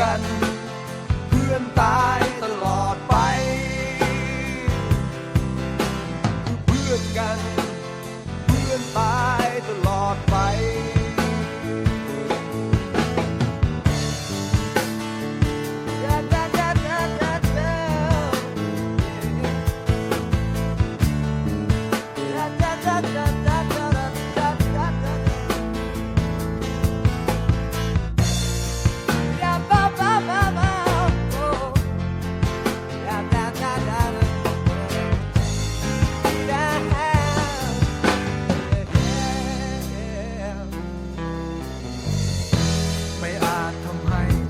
กัน